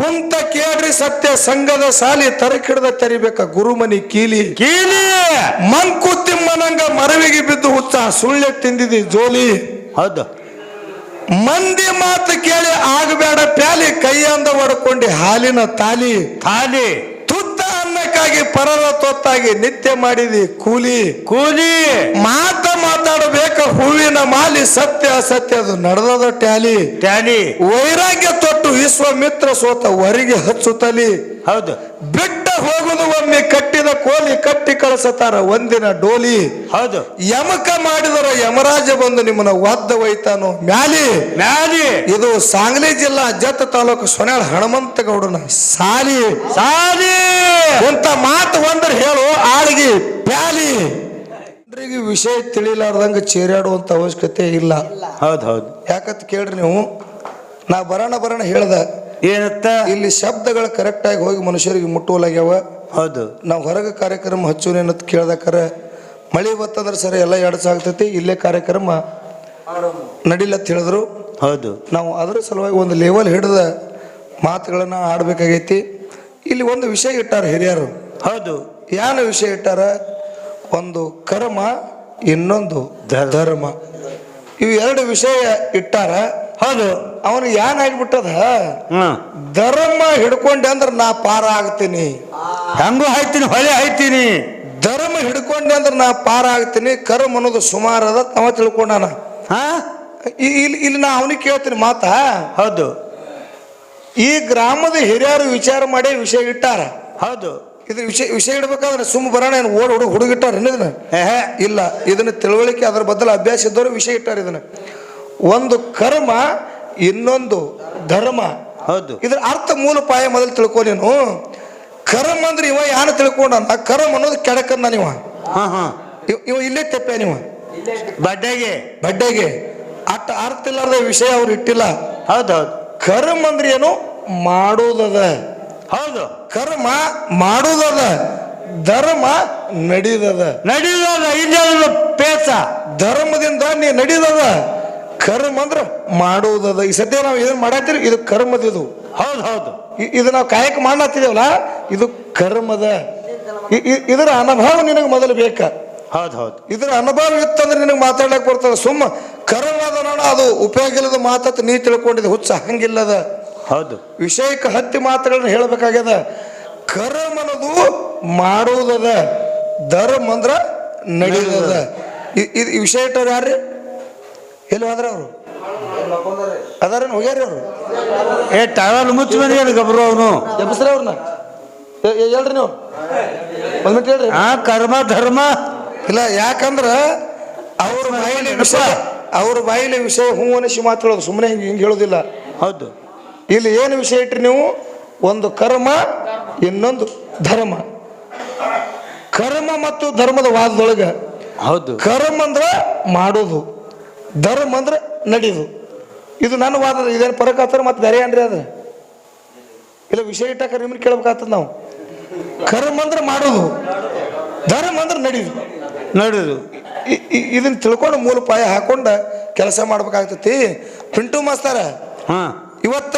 ಕುಂತ ಕೇಳ್ರಿ ಸತ್ಯ ಸಂಘದ ಸಾಲಿ ತರಕಿಡದ ತರಿಬೇಕ ಗುರುಮನಿ ಕೀಲಿ. ಕೀಲಿ. ಮಂಕುತಿಮ್ಮನಂಗ ಮರವಿಗೆ ಬಿದ್ದು ಹುಚ್ಚ ಸುಳ್ಳೆ ತಿಂದಿದಿ ಜೋಲಿ. ಹೌದು. ಮಂದಿ ಮಾತು ಕೇಳಿ ಆಗಬೇಡ ಪ್ಯಾಲಿ ಕೈಯಂದ ಹೊಡ್ಕೊಂಡಿ ಹಾಲಿನ ತಾಲಿ. ಥಾಲಿ ಅನ್ನಕ್ಕಾಗಿ ಪರರ ತೊತ್ತಾಗಿ ನಿತ್ಯ ಮಾಡಿದಿ ಕೂಲಿ. ಕೂಲಿ. ಮಾತ ಮಾತಾಡಬೇಕ ಹೂವಿನ ಮಾಲಿ ಸತ್ಯ ಅಸತ್ಯ ಅದು ನಡೆದದ ಟ್ಯಾಲಿ. ಟ್ಯಾಲಿ. ವೈರಾಗ್ಯ ತೊಟ್ಟು ವಿಶ್ವಮಿತ್ರ ಸೋತ ಹೊರಗೆ ಹಚ್ಚುತ್ತಲಿ ಹೌದು. ಬಿಟ್ಟ ಹೋಗುದು ಒಮ್ಮೆ ಕಟ್ಟಿದ ಕೋಲಿ ಕಟ್ಟಿ ಕಳಿಸತಾರ ಒಂದಿನ ಡೋಲಿ. ಹೌದು. ಯಮಕ ಮಾಡಿದರ ಯಮರಾಜ ಬಂದು ನಿಮ್ಮನ್ನ ಒದ್ದ ಒಯ್ತಾನು? ಮ್ಯಾಲಿ. ಮ್ಯಾಲಿ. ಇದು ಸಾಂಗ್ಲಿ ಜಿಲ್ಲಾ ಜತ್ ತಾಲೂಕು ಸೊನ್ಯಾಳ ಹನುಮಂತ ಗೌಡನ ಸಾಲಿ. ಸಾಲಿ. ಅಂತ ಮಾತು ಒಂದ್ರ ಹೇಳು ಆಳಿಗೆ ಪ್ಯಾಲಿ. ವಿಷಯ ತಿಳಿಲಾರ್ದಂಗ ಚೇರಾಡುವಂತ ಅವಶ್ಯಕತೆ ಇಲ್ಲ. ಹೌದು ಹೌದು. ಯಾಕತ್ ಕೇಳ್ರಿ ನೀವು? ನಾ ಬರೋಣ ಬರೋಣ ಹೇಳ್ದ. ಏನತ್ತ? ಇಲ್ಲಿ ಶಬ್ದಗಳು ಕರೆಕ್ಟ್ ಆಗಿ ಹೋಗಿ ಮನುಷ್ಯರಿಗೆ ಮುಟ್ಟುವಲಾಗ್ಯಾವ ಹೌದು. ನಾವು ಹೊರಗೆ ಕಾರ್ಯಕ್ರಮ ಹಚ್ಚುನೇನಂತ ಕೇಳ್ದಕ್ಕಾರ ಮಳೆ ಬತ್ತಂದ್ರೆ ಸರಿ ಎಲ್ಲ ಎಡಸಾಗ್ತೈತಿ ಇಲ್ಲೇ ಕಾರ್ಯಕ್ರಮ ನಡಿಲತ್ ಹೇಳಿದ್ರು. ಹೌದು. ನಾವು ಅದರ ಸಲುವಾಗಿ ಒಂದು ಲೆವೆಲ್ ಹಿಡಿದ ಮಾತುಗಳನ್ನ ಆಡ್ಬೇಕಾಗೈತಿ. ಇಲ್ಲಿ ಒಂದು ವಿಷಯ ಇಟ್ಟಾರ ಹಿರಿಯರು. ಹೌದು. ಯಾನ ವಿಷಯ ಇಟ್ಟಾರ? ಒಂದು ಕರ್ಮ ಇನ್ನೊಂದು. ಧರ್ಮ. ಇವು ಎರಡು ವಿಷಯ ಇಟ್ಟಾರ. ಹೌದು. ಅವನು ಏನಾಗ್ಬಿಟ್ಟದ ಧರ್ಮ ಹಿಡ್ಕೊಂಡೆ ಅಂದ್ರೆ ನಾ ಪಾರ ಆಗ್ತೀನಿ. ಹೆಂಗೂ ಹಾಯ್ತೀನಿ ಹೊಳೆ ಹಾಯ್ತೀನಿ. ಧರ್ಮ ಹಿಡ್ಕೊಂಡೆ ಅಂದ್ರೆ ನಾ ಪಾರ ಆಗ್ತೀನಿ. ಕರ್ಮ ಅನ್ನೋದು ಸುಮಾರು ಅದ ಅವ ತಿಳ್ಕೊಂಡಾನ. ಹಾ? ಇಲ್ಲಿ ಇಲ್ಲಿ ನಾ ಅವನಿಗೆ ಕೇಳ್ತೀನಿ ಮಾತಾ. ಹೌದು. ಈ ಗ್ರಾಮದ ಹಿರಿಯರು ವಿಚಾರ ಮಾಡಿ ವಿಷಯ ಇಟ್ಟಾರ. ಹೌದು. ಇದ್ರ ವಿಷಯ ವಿಷಯ ಇಡ್ಬೇಕಾದ್ರೆ ಸುಮ್ಮ ಬರೋಣ ಏನು ಓಡ್ ಹುಡುಗ ಹುಡುಗಿಟ್ಟಾರ ಇದನ್ನ? ಇಲ್ಲ ಇದನ್ನ ತಿಳುವಳಿಕೆ ಅದ್ರ ಬದಲು ಅಭ್ಯಾಸ ಇದ್ದವರು ವಿಷಯ ಇಟ್ಟಾರ ಇದನ್ನ. ಒಂದು ಕರ್ಮ ಇನ್ನೊಂದು ಧರ್ಮ. ಹೌದು. ಇದ್ರ ಅರ್ಥ ಮೂಲ ಪಾಯ ಮೊದಲು ತಿಳ್ಕೊ ನೀನು. ಕರ್ಮ ಅಂದ್ರೆ ಇವ ಯಾರು ತಿಳ್ಕೊಂಡ ಕರ್ಮ ಅನ್ನೋದು ಕೆಡಕನ್ನ ನೀವ. ಹಾ ಹಾ. ಇವ- ಇಲ್ಲೇ ತೆಪ್ಪೆ ನೀವ. ಬಡ್ಡೆಗೆ. ಬಡ್ಡೆಗೆ. ಅಟ್ಟ ಅರ್ಥ ಇಲ್ಲದ ವಿಷಯ ಅವ್ರು ಇಟ್ಟಿಲ್ಲ. ಹೌದು ಹೌದು. ಕರ್ಮ ಅಂದ್ರೆ ಏನು? ಮಾಡೋದದ. ಹೌದು. ಕರ್ಮ ಮಾಡೋದದ. ಧರ್ಮ ನಡೀದದ. ನಡೀದ ಇಲ್ಲ ಪೇಸ. ಧರ್ಮದಿಂದ ನೀ ನಡೀದದ. ಕರ್ಮ ಅಂದ್ರ ಮಾಡೋದದ ಈ ಸದ್ಯ ನಾವು ಇದನ್ನ ಮಾಡತ್ತೀರಿ ಇದು ಕರ್ಮದ ಇದು. ಹೌದು ಹೌದು. ಇದು ನಾವು ಕಾಯಕ ಮಾಡತ್ತಿದೇವಲ್ಲ ಇದು ಕರ್ಮದ. ಇದರ ಅನುಭವ ನಿನಗೆ ಮೊದಲು ಬೇಕ. ಹೌದು ಹೌದು. ಇದರ ಅನುಭವ ಇತ್ತಂದ್ರೆ ನಿನಗೆ ಮಾತಾಡಕ್ ಬರ್ತದೆ. ಸುಮ್ಮ ಕರ್ಮದ ನೋಡ ಅದು ಉಪಯೋಗ ಇಲ್ಲದ ಮಾತತ್ ನೀ ತಿಳ್ಕೊಂಡಿದ್ದೆ ಹುಚ್ಚ ಹಂಗಿಲ್ಲದ. ಹೌದು. ವಿಷಯಕ್ಕೆ ಹತ್ತಿ ಮಾತುಗಳನ್ನ ಹೇಳಬೇಕಾಗ್ಯದ. ಕರ್ಮ ಅನ್ನೋದು ಮಾಡುವುದದ ಧರ್ಮ ಅಂದ್ರ ಇದು ಈ ವಿಷಯ ಇಟ್ಟವ್ರು ಯಾರ್ರಿ? ಎಲ್ಲಿ ಹೋದ್ರ ಅವರು? ಅದಾರ ಹೋಗ್ಯಾರಿ ಅವರು? ಏ ಟವಲ್ ಮುಚ್ಚ ಮನೆ ಗಬ್ರು ಅವನು. ಎಬ್ಸ್ರ ಅವ್ರನ್ನ ಹೇಳ್ರಿ ನೀವು. ಒಂದ್ ಮಿನಿಟ್ ಹೇಳ್ರಿ. ಆ ಕರ್ಮ ಧರ್ಮ. ಇಲ್ಲ ಯಾಕಂದ್ರ ಅವ್ರ ಬಾಯಿಲಿ ವಿಷಯ ಅವ್ರ ಬಾಯಿಲಿ ವಿಷಯ ಹೂ ಅನಿಸಿ ಮಾತಾಡೋದು ಸುಮ್ಮನೆ ಹಿಂಗೆ ಹಿಂಗೆ ಹೇಳೋದಿಲ್ಲ. ಹೌದು. ಇಲ್ಲಿ ಏನು ವಿಷಯ ಇಟ್ರಿ ನೀವು? ಒಂದು ಕರ್ಮ ಇನ್ನೊಂದು ಧರ್ಮ. ಕರ್ಮ ಮತ್ತು ಧರ್ಮದ ವಾದದೊಳಗ ಹೌದು. ಕರ್ಮ ಅಂದ್ರ ಮಾಡೋದು. ಧರ್ಮ ಅಂದ್ರೆ ನಡೀದು. ಇದು ನನ್ನ ವಾದ ಇದೇನು ಪರಕ್ ಆತರ ಮತ್ತೆ ಬೇರೆ ಏನ್ರಿ ಅದು? ಇಲ್ಲ ವಿಷಯ ಇಟ್ಟಾಕ ನಿಮ್ಗೆ ಕೇಳ್ಬೇಕಾಗ್ತದ ನಾವು. ಕರ್ಮ ಅಂದ್ರೆ ಮಾಡೋದು. ಧರ್ಮ ಅಂದ್ರೆ ನಡೀದು. ನಡೀದು. ಇದನ್ನ ತಿಳ್ಕೊಂಡು ಮೂಲ ಪಾಯ ಹಾಕೊಂಡ ಕೆಲಸ ಮಾಡ್ಬೇಕಾಗ್ತೈತಿ. ಪಿಂಟು ಮಾಸ್ತಾರ ಹಾ. ಇವತ್ತ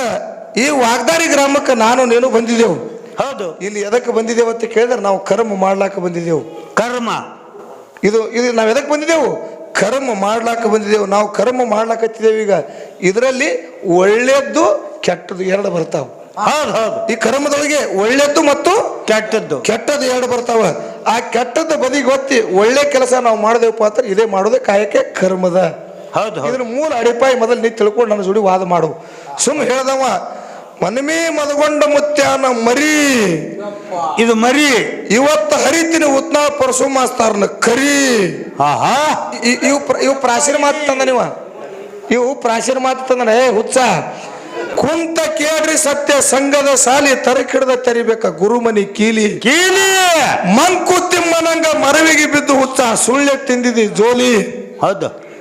ಈ ವಾಗ್ದಾರಿ ಗ್ರಾಮಕ್ಕೆ ನಾನು ನೀನು ಬಂದಿದ್ದೆವು. ಹೌದು. ಇಲ್ಲಿ ಎದಕ್ಕೆ ಬಂದಿದ್ದೇವೆ ಅಂತ ಕೇಳಿದ್ರೆ ನಾವು ಕರ್ಮ ಮಾಡ್ಲಾಕ ಬಂದಿದ್ದೆವು. ಕರ್ಮ. ಇದು ಇದು ನಾವು ಎದಕ್ಕೆ ಬಂದಿದ್ದೆವು? ಕರ್ಮ ಮಾಡ್ಲಾಕ ಬಂದಿದ್ದೇವೆ ನಾವು ಕರ್ಮ ಮಾಡ್ಲಾಕತ್ತಿದ್ದೇವೆ ಈಗ. ಇದರಲ್ಲಿ ಒಳ್ಳೆಯದ್ದು ಕೆಟ್ಟದ್ದು ಎರಡು ಬರ್ತಾವ. ಹೌದು ಹೌದು. ಈ ಕರ್ಮದೊಳಗೆ ಒಳ್ಳೇದ್ದು ಮತ್ತು ಕೆಟ್ಟದ್ದು. ಕೆಟ್ಟದ್ದು ಎರಡು ಬರ್ತಾವ. ಆ ಕೆಟ್ಟದ್ದು ಬದಿಗೆ ಗೊತ್ತಿ ಒಳ್ಳೆ ಕೆಲಸ ನಾವು ಮಾಡಿದೆವಪ್ಪ ಅಂದ್ರೆ ಇದೇ ಮಾಡೋದು ಕಾಯಕ್ಕೆ ಕರ್ಮದ. ಹೌದು ಹೌದು. ಇದ್ರ ಮೂಲ ಅಡಿಪಾಯಿ ಮೊದಲು ನೀ ತಿಳ್ಕೊಂಡು ನನ್ನ ಜೋಡಿ ವಾದ ಮಾಡು. ಸುಮ್ಮನೆ ಹೇಳ್ದವ ಮನಮೇ ಮದಗೊಂಡ ಮುತ್ಯಾನ ಮರಿ. ಇದು ಮರಿ. ಇವತ್ತು ಹರಿತೀನಿ ಉತ್ನಾ ಪರಸು ಮಾಸ್ತಾರನ ಕರಿ. ಆಹಾ. ಇವು ಇವು ಪ್ರಾಚೀನ ಮಾತು ತಂದ ನೀವ. ಇವು ಪ್ರಾಚೀನ ಮಾತು ತಂದನ ಏ ಹುಚ್ಚ. ಕುಂತ ಕೇಳ್ರಿ ಸತ್ಯ ಸಂಘದ ಸಾಲಿ ತರಕಿಡದ ತೆರಿಬೇಕ ಗುರುಮನಿ ಕೀಲಿ. ಕೀಲಿ. ಮಂಕುತಿಮ್ಮನಂಗ ಮರವಿಗೆ ಬಿದ್ದು ಹುಚ್ಚ ಸುಳ್ಳೆ ತಿಂದಿದಿ ಜೋಲಿ. ಹೌದು.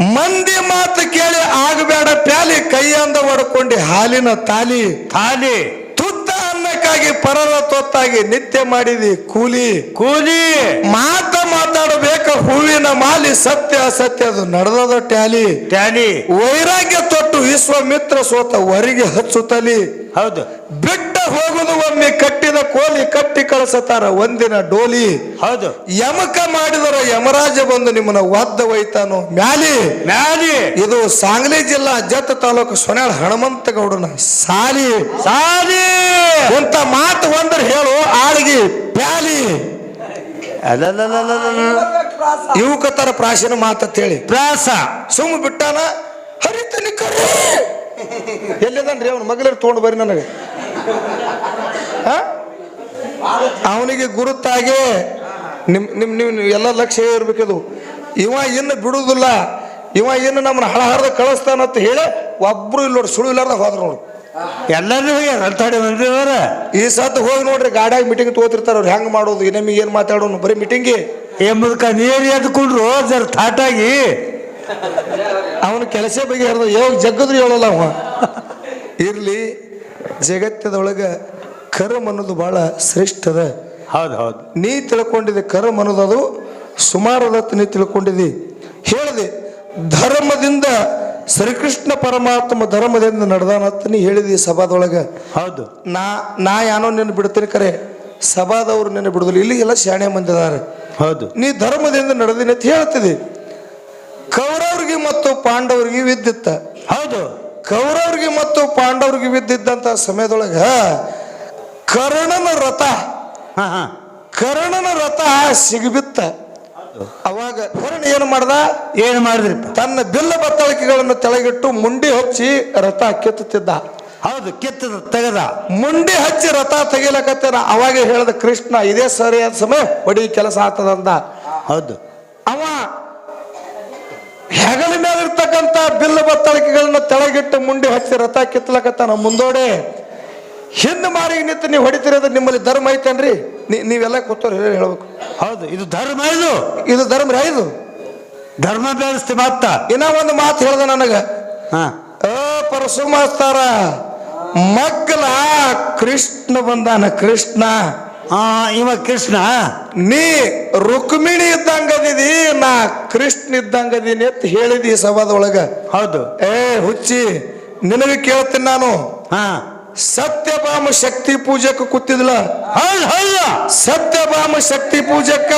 ಮಂದಿ ಮಾತು ಕೇಳಿ ಆಗಬೇಡ ಪ್ಯಾಲಿ ಕೈಯಂದ ಹೊಡ್ಕೊಂಡಿ ಹಾಲಿನ ತಾಲಿ. ತಾಲಿ. ತುತ್ತ ಅನ್ನಕ್ಕಾಗಿ ಪರರ ತೊತ್ತಾಗಿ ನಿತ್ಯ ಮಾಡಿದಿ ಕೂಲಿ. ಕೂಲಿ. ಮಾತ ಮಾತಾಡಬೇಕ ಹೂವಿನ ಮಾಲಿ ಸತ್ಯ ಅಸತ್ಯ ಅದು ನಡೆದದ ಟ್ಯಾಲಿ. ಟ್ಯಾಲಿ. ವೈರಾಗ್ಯ ತೊಟ್ಟು ವಿಶ್ವ ವಿಶ್ವಮಿತ್ರ ಸೋತ ವರಿಗೆ ಹಚ್ಚುತ್ತಲಿ ಹೌದು. ಬಿಟ್ಟ ಹೋಗುದು ಒಮ್ಮೆ ಕಟ್ಟಿದ ಕೋಲಿ ಕಟ್ಟಿ ಕಳಿಸತಾರ ಒಂದಿನ ಡೋಲಿ. ಹೌದು. ಯಮಕ ಮಾಡಿದರ ಯಮರಾಜ ಬಂದು ನಿಮ್ಮನ್ನ ಒದ್ದ ಒಯ್ತಾನೋ? ಮ್ಯಾಲಿ. ಮ್ಯಾಲಿ. ಇದು ಸಾಂಗ್ಲಿ ಜಿಲ್ಲಾ ಜತ್ ತಾಲೂಕು ಸೊನಾಳ್ ಹನುಮಂತ ಗೌಡನ ಸಾಲಿ. ಸಾಲಿ. ಅಂತ ಮಾತು ಒಂದ್ರ ಹೇಳು ಆಳ್ಗಿ ಪ್ಯಾಲಿ. ಇವಕ ತರ ಪ್ರಾಚೀನ ಮಾತಂತ ಹೇಳಿ. ಪ್ರಾಸ. ಸುಮ್ ಬಿಟ್ಟಾನ ಹರಿತನಿ ಕರೆ ಎಲ್ಲಿದನ್ರಿ ಅವನ ಮಗಳರ್ ತೊಗೊಂಡು ಬರ್ರಿ ನನಗೆ. ಅವನಿಗೆ ಗುರುತಾಗೆ ನಿಮ್ ನಿಮ್ ನೀವು ಎಲ್ಲ ಲಕ್ಷ್ಯ ಇರ್ಬೇಕಿದು. ಇವ ಇನ್ನು ಬಿಡುದಿಲ್ಲ. ಇವ ಇನ್ನು ನಮ್ಮನ್ನ ಹಳ ಹರಿದ ಕಳಿಸ್ತಾನಂತ ಹೇಳಿ ಒಬ್ರು ಇಲ್ಲಿ ನೋಡಿ. ಸುಳು ಇಲ್ಲಾರ್ದ ಹೋದ್ರ ನೋಡು ಎಲ್ಲರೂ ಈ ಸತ್ತು ಹೋಗಿ ನೋಡ್ರಿ ಗಾಡಿಯಾಗ ಮೀಟಿಂಗ್ ತಗೋತಿರ್ತಾರ ಅವ್ರು. ಹೆಂಗ್ ಮಾಡೋದು? ನಿಮಗೆ ಏನ್ ಮಾತಾಡೋನು ಬರೀ ಮೀಟಿಂಗಿ ಎಂಬುದಕ್ಕ ನೀರು ಎದ್ಕೊಂಡ್ರು ಜರ ಥಾಟಾಗಿ ಅವನ ಕೆಲಸ ಬಗ್ಗೆ ಹೇಳ್ದ ಯಾವಾಗ ಜಗ್ಗದ್ರು ಹೇಳಲ್ಲ ಅವ. ಇರ್ಲಿ. ಜಗತ್ತದೊಳಗ ಕರ್ಮ ಅನ್ನೋದು ಬಹಳ ಶ್ರೇಷ್ಠ ಅದ ಹೌದು ಹೌದು. ನೀ ತಿಳ್ಕೊಂಡಿದೆ ಕರ್ಮ ಅನ್ನೋದು ಅದು ಸುಮಾರದತ್ತು ನೀ ತಿಳ್ಕೊಂಡಿದ್ದಿ. ಹೇಳಿದೆ ಧರ್ಮದಿಂದ ಶ್ರೀಕೃಷ್ಣ ಪರಮಾತ್ಮ ಧರ್ಮದಿಂದ ನಡೆದಾನತ್ತ ನೀ ಹೇಳಿದಿ ಸಭಾದೊಳಗೆ. ಹೌದು. ನಾ ನಾ ಯಾನೋ ನಿನ್ನ ಬಿಡ್ತೀನಿ ಕರೆ. ಸಭಾದವ್ರು ನಿನ್ನ ಬಿಡುದಿಲ್ಲ. ಇಲ್ಲಿ ಎಲ್ಲ ಶಾಣೆ ಮಂದಿ ಅದಾರೆ. ಹೌದು. ನೀ ಧರ್ಮದಿಂದ ನಡೆದಿನಿ ಅಂತ ಹೇಳ್ತಿದಿ. ಕೌರವ್ರಿಗೆ ಮತ್ತು ಪಾಂಡವರಿಗೆ ವಿದ್ಯುತ್ತ ಹೌದು. ಕೌರವ್ರಿಗೆ ಮತ್ತು ಪಾಂಡವ್ರಿಗೆ ಬಿದ್ದಿದ್ದಂಥ ಸಮಯದೊಳಗ ಕರ್ಣನ ರಥ ಕರ್ಣನ ರಥ ಸಿಗಬಿತ್ತ. ಅವಾಗ ಕರ್ಣ ಏನು ಮಾಡ್ದ? ಏನ್ ಮಾಡಿದ್ರಿ? ತನ್ನ ಬಿಲ್ಲ ಬತ್ತಳಿಕೆಗಳನ್ನು ತೆಳಗಿಟ್ಟು ಮುಂಡಿ ಹಚ್ಚಿ ರಥ ಕೆತ್ತುತ್ತಿದ್ದ. ಹೌದು ಕೆತ್ತದ ತೆಗೆದ. ಮುಂಡಿ ಹಚ್ಚಿ ರಥ ತೆಗಿಲಕತ್ತೇನ ಅವಾಗ ಹೇಳ್ದ ಕೃಷ್ಣ ಇದೇ ಸರಿಯಾದ ಸಮಯ ಹೊಡಿ ಕೆಲಸ ಆಗ್ತದಂದ ಹೌದು. ಅವ ಹೆಗಲ ಮೇಲೆ ಇರ್ತಕ್ಕಂಥ ಬಿಲ್ಲ ಬತ್ತಳಿಕೆಗಳನ್ನ ತೆಳಗಿಟ್ಟು ಮುಂಡಿ ಹಚ್ಚಿ ರಥ ಕಿತ್ತಲಕತ್ತಾನ ಮುಂದೋಡೆ. ಹಿಂದೆ ಮಾರಿಗೆ ನಿಂತು ನೀವು ಹೊಡಿತಿರೋದು ನಿಮ್ಮಲ್ಲಿ ಧರ್ಮ ಐತೇನ್ರಿ ನೀವೆಲ್ಲ ಕೂತವ್ರು ಹೇಳಿ ಹೇಳ್ಬೇಕು. ಹೌದು ಇದು ಧರ್ಮ ಇದು. ಇದು ಧರ್ಮ ರೀ ಇದು. ಧರ್ಮ ಬೆಳೆಸ್ತಿ ಮಾತ ಇನ್ನ ಒಂದು ಮಾತು ಹೇಳ್ದ ನನಗ. ಪರಶುಮಾಸ್ತಾರ ಮಕ್ಕಳ ಕೃಷ್ಣ ಬಂದಾನ ಕೃಷ್ಣ. ಆ ಇವ ಕೃಷ್ಣ. ನೀ ರುಕ್ಮಿಣಿ ಇದ್ದಂಗದಿದಿ ನಾ ಕೃಷ್ಣ ಇದ್ದಂಗದೀನಿ ಅಂತ ಹೇಳಿದಿ ಸಭಾದೊಳಗ ಹೌದು. ಏ ಹುಚ್ಚಿ ನಿನಗೆ ಕೇಳ್ತೀನಿ ನಾನು. ಹಾ. ಸತ್ಯಭಾಮ ಶಕ್ತಿ ಪೂಜಕ್ಕೆ ಕೂತಿದ್ಲ. ಸತ್ಯಭಾಮ ಶಕ್ತಿ ಪೂಜಕ್ಕ